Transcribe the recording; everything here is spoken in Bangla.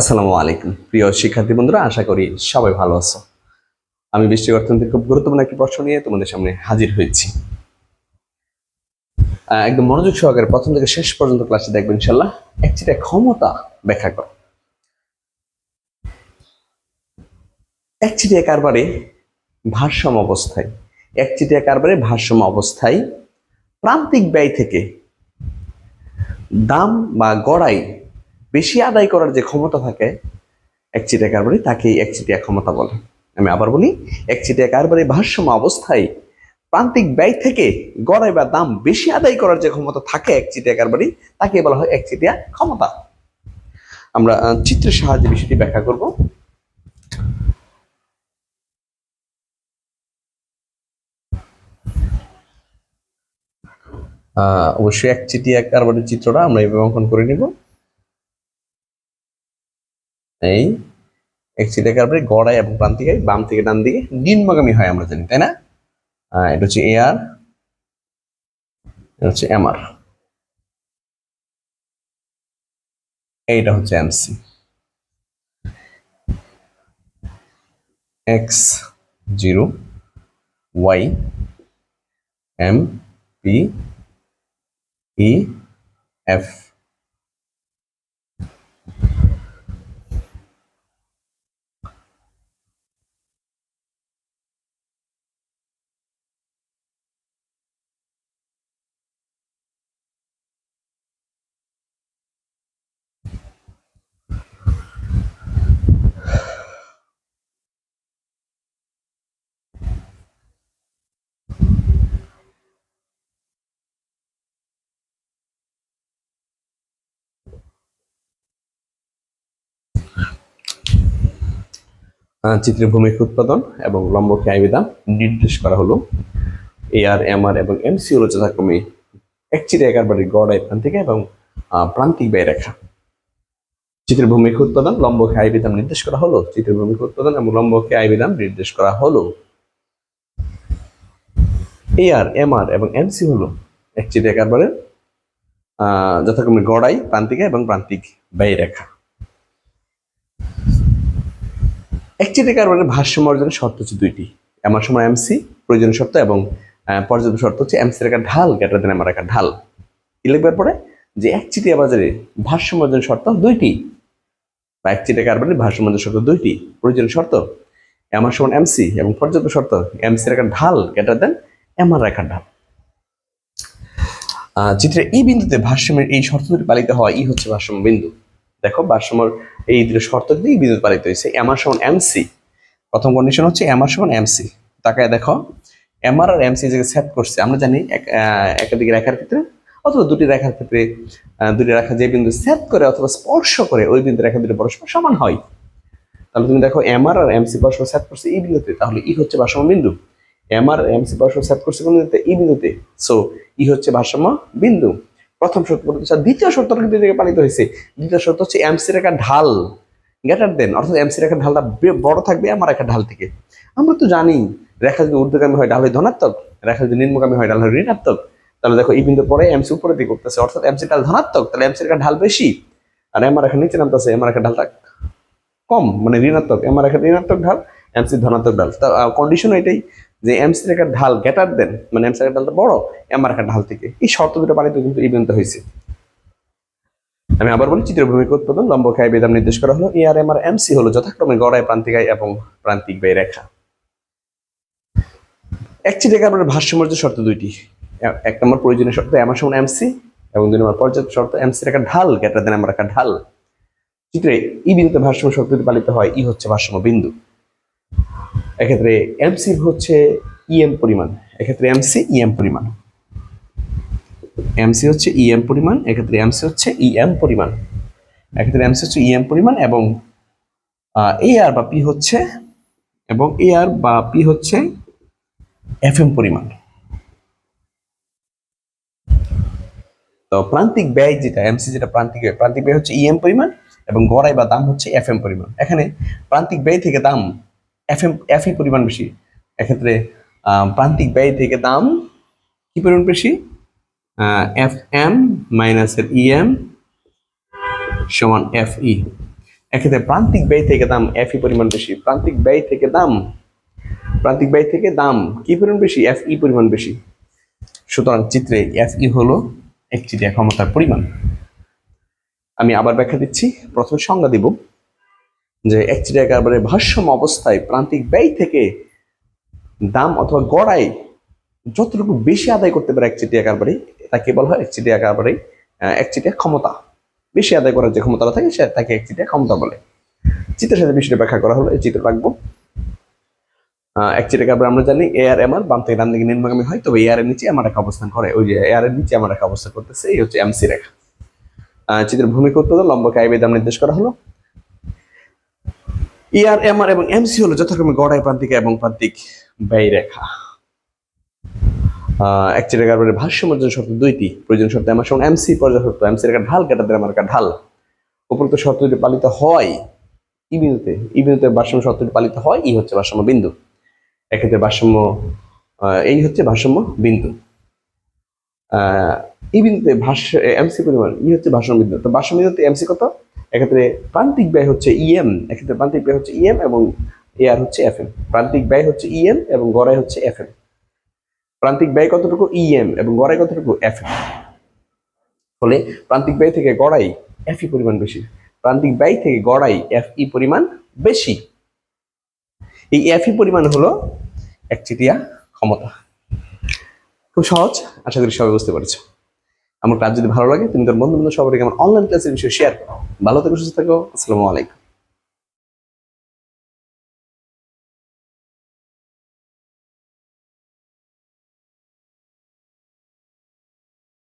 আসসালামু আলাইকুম। প্রিয় শিক্ষার্থী বন্ধুরা, আশা করি সবাই ভালো আছো। আমি বৃষ্টি অর্থনীতির খুব গুরুত্বপূর্ণ একটি প্রশ্ন নিয়ে তোমাদের সামনে হাজির হয়েছি। একদম মনোযোগ সহকারে প্রথম থেকে শেষ পর্যন্ত ক্লাসে দেখবেন ইনশাল্লাহ একচিটা ক্ষমতা ব্যাখ্যা কর। একচিটিয়া কারবারে ভারসাম্য অবস্থায় একচিটিয়া কারবারে ভারসাম্য অবস্থায় প্রান্তিক ব্যয় থেকে দাম বা গড়াই বেশি আদায় করার যে ক্ষমতা থাকে, একচিটিয়া কারবারি তাকেই একচিটিয়া ক্ষমতা বলে। আমি আবার বলি, একচিটিয়া কারবারি ভারসাম্য অবস্থায় প্রান্তিক ব্যয় থেকে গড়াই বা দাম বেশি আদায় করার যে ক্ষমতা থাকে একচিটিয়া কারবারি, তাকে বলা হয় একচিটিয়া ক্ষমতা। আমরা চিত্রের সাহায্যে বিষয়টি ব্যাখ্যা করব। অবশ্যই একচিটিয়া কারবারির চিত্রটা আমরা এভাবে অঙ্কন করে নিব। এই একচিটিয়া কারবারি গড়াই এবং প্রান্তিকায় বাম থেকে ডান দিকে, নিম্নগামী হয় আমরা জানি, তাই না? এটা হচ্ছে এ আর এটা হচ্ছে এম আর এইটা হচ্ছে MC X zero Y M P E F ah, চিত্রের ভূমিক উৎপাদন এবং লম্বকে আয়বিদাম নির্দেশ করা হলো। এ আর এম আর এবং এমসি হলো যথাক্রমে একচিরে একারবারের গড় আয় প্রান্তিক এবং প্রান্তিক ব্যয় রেখা। চিত্রের ভূমিক উৎপাদন লম্বকে আয়বিদাম নির্দেশ করা হলো। চিত্রের ভূমিক উৎপাদন এবং লম্বকে আয়বিদাম নির্দেশ করা হলো। এ আর এম আর এবং এমসি হলো একচিরে একারবারের আহ, যথাক্রমে গড়াই প্রান্তিকা এবং প্রান্তিক ব্যয় রেখা। একচিটিক কার্বনের ভারসাম্য অর্জনের শর্ত হচ্ছে দুইটি। আমার সময় এমসি প্রয়োজনীয় শর্ত এবং পর্যাপ্ত শর্ত হচ্ছে এমসি রেখার ঢাল গ্রেটার দেন আমার রেখার ঢাল। লিখবার পরে যে একচিটিয়া বাজারে ভারসাম্য অর্জনের শর্ত দুইটি। বা একচিটিয়া ভারসাম্য অর্জনের শর্ত দুইটি। প্রয়োজনীয় শর্ত আমার সমান এমসি এবং পর্যাপ্ত শর্ত এমসি রেখার ঢাল গ্রেটার দেন এমআর রেখার ঢাল। চিত্রে এই বিন্দুতে ভারসাম্যের এই শর্ত পালিত হয় ই হচ্ছে ভারসাম্য বিন্দু। দেখো ভারসাম্যর এই দুটো শর্ত দিয়ে বিদ্যুৎ পালিত হয়েছে এমআর সমান এমসি। প্রথম কন্ডিশন হচ্ছে এমআর সমান এমসি। তাকায় দেখো এমআর আর এমসি যে সেট করছে আমরা জানি এক- আহ, একাধিক রেখার ক্ষেত্রে অথবা দুটি রেখার ক্ষেত্রে দুটি রেখা যে বিন্দু সেট করে অথবা স্পর্শ করে ওই বিন্দু রেখা দুটো পরস্পর সমান হয়। তাহলে তুমি দেখো এমআর আর এমসি পরস্পর সেট করছে এই বিন্দুতে তাহলে ই হচ্ছে ভারসাম্য বিন্দু। এমআর এমসি পরস্পর সেট করছে কোন বিন্দুতে? এই বিন্দুতে। সো ই হচ্ছে ভারসাম্য বিন্দু। প্রথম শর্ত পর্যন্ত আচ্ছা, দ্বিতীয় শর্তটা কিন্তু এদিকে পালিত হয়েছে। দ্বিতীয় শর্ত হচ্ছে এমসি রেখার ঢাল। গ্রেটার দেন অর্থাৎ এমসি রেখার ঢালটা বড় থাকবে আমার রেখার ঢাল থেকে। আমরা তো জানি রেখা যদি ঊর্ধ্বগামী হয় ঢাল হয় ধনাত্মক। রেখা যদি নিম্নগামী হয় ঢাল হয় ঋণাত্মক। তাহলে দেখো এই বিন্দু পরে এমসি উপরে দিকে উঠতেছে। অর্থাৎ এমসি ঢাল ধনাত্মক তাহলে এমসি রেখার ঢাল বেশি। আর এমআর রেখা নিচে নামতেছে এমআর রেখার ঢালটা কম মানে ঋণাত্মক। এমআর রেখার ঋণাত্মক ঢাল এমসি ধনাত্মক ঢাল। তা কন্ডিশন এটাই। যে এমসি রেখার ঢাল গ্রেটার দেন মানে এমসি রেখার ঢালটা বড় এমআর রেখার ঢাল থেকে। এই শর্ত দুটো পালিত কিন্তু বিন্দু হয়েছে। আমি আবার বলি, চিত্রভূমিক উৎপাদন, লম্ব খায় বেদাম নির্দেশ করা হলো এ আর এম আর এমসি হলো যথাক্রমে গড়ায় প্রান্তিকায় এবং প্রান্তিক ব্যয় রেখা। একচিটে কার্বনের ভারসাম্য শর্ত দুইটি। এক নম্বর প্রয়োজনীয় শর্ত এমার সমান এমসি এবং দুই নম্বর পর্যাপ্ত শর্ত এমসি রেখা ঢাল গ্রেটার দেন আমার রেখা ঢাল। চিত্রে ই বিন্দুতে ভারসাম্য শর্ত দুটি পালিত হয় ই হচ্ছে ভারসাম্য বিন্দু। এক্ষেত্রে এমসি হচ্ছে ইএম পরিমাণ। এক্ষেত্রে এমসি ইএম পরিমাণ। এমসি হচ্ছে ইএম পরিমাণ, এক্ষেত্রে এমসি হচ্ছে ইএম পরিমাণ। এক্ষেত্রে এমসি হচ্ছে ইএম পরিমাণ এবং এ আর বা পি হচ্ছে এবং এ আর বা পি হচ্ছে এফ এম পরিমাণ। তো প্রান্তিক ব্যয় যেটা এমসি যেটা প্রান্তিক ব্যয় প্রান্তিক ব্যয় হচ্ছে ইএম পরিমাণ এবং গড়াই বা দাম হচ্ছে এফ এম পরিমাণ। এখানে প্রান্তিক ব্যয় থেকে দাম এফ এম এফ পরিমাণ বেশি। এক্ষেত্রে প্রান্তিক ব্যয় থেকে দাম কি পরিমাণ বেশি? এফ এম মাইনাসের ই এম সমান এফ ই এক্ষেত্রে প্রান্তিক ব্যয় থেকে দাম এফ ই পরিমাণ বেশি। প্রান্তিক ব্যয় থেকে দাম, প্রান্তিক ব্যয় থেকে দাম কি পরিমাণ বেশি? এফ ই পরিমাণ বেশি। সুতরাং চিত্রে এফ ই হলো একচেটিয়া ক্ষমতার পরিমাণ। আমি আবার ব্যাখ্যা দিচ্ছি। প্রথমে সংজ্ঞা দিব। যে একচেটিয়া কারবারের ভারসাম্য অবস্থায় প্রান্তিক ব্যয় থেকে দাম অথবা গড়াই যতটুকু বেশি আদায় করতে পারে একচেটিয়া কারবারি তাকে বলা হয় একচেটিয়া কারবারি একচেটিয়া ক্ষমতা। বেশি আদায় করার যে ক্ষমতাটা থাকে, সে তাকে একচেটিয়া ক্ষমতা বলে। চিত্রের সাথে বিষয়টা ব্যাখ্যা করা হলো, এই চিত্র রাখব। একচেটিয়া কারবার আমরা জানি এ আর বাম থেকে ডান দিকে নিম্নগামী হয়, তবে এ আর এর নিচে আমার রেখা অবস্থান করে। ওই যে এ আর এর নিচে আমার রেখা অবস্থান করতেছে, এই হচ্ছে এমসি রেখা। চিত্রের ভূমিকা উৎপাদন লম্বকে আই দাম নির্দেশ করা হলো। ইআর এমআর এবং এমসি হলো যথাক্রমে গড়াই প্রান্তিক এবং প্রান্তিক ব্যয় রেখা। একচেটিয়া কারবারের ভারসাম্যের জন্য শর্ত দুইটি। প্রয়োজন শর্ত এমআর সমান এমসি পর্যায় শর্ত এমসি রেখা ঢাল কাটাতে আমার ঢাল। উপরোক্ত শর্ত যদি পালিত হয় ই বিন্দুতে ই বিন্দুতে ভারসাম্য শর্তটি পালিত হয় ই হচ্ছে ভারসাম্য বিন্দু। এক্ষেত্রে ভারসাম্য এই হচ্ছে ভারসাম্য বিন্দু। এই বিন্দুতে ভাষ্য এমসি পরিমাণ ই হচ্ছে ভারসাম্য বিন্দু। তো ভারসাম্য বিন্দুতে এমসি কত? এক্ষেত্রে প্রান্তিক ব্যয় হচ্ছে ইএম এক্ষেত্রে প্রান্তিক ব্যয় হচ্ছে ইএম এবং এআর হচ্ছে এফএম প্রান্তিক ব্যয় হচ্ছে ইএম এবং গড়াই হচ্ছে এফএম প্রান্তিক ব্যয় কতটুকু? ইএম এবং গড়াই কতটুকু? এফএম ফলে প্রান্তিক ব্যয় থেকে গড়াই এফই পরিমাণ বেশি। প্রান্তিক ব্যয় থেকে গড়াই এফই পরিমাণ বেশি। এই এফই পরিমাণ হলো একচেটিয়া ক্ষমতা। খুব সহজ, আশা করি সবাই বুঝতে পারছ। আমার কাজ যদি ভালো লাগে, তুমি তোর বন্ধু বান্ধব সবাইকে আমার অনলাইন ক্লাসের বিষয়ে শেয়ার করো। ভালো থেকো, সুস্থ থাকো। আসসালামু আলাইকুম।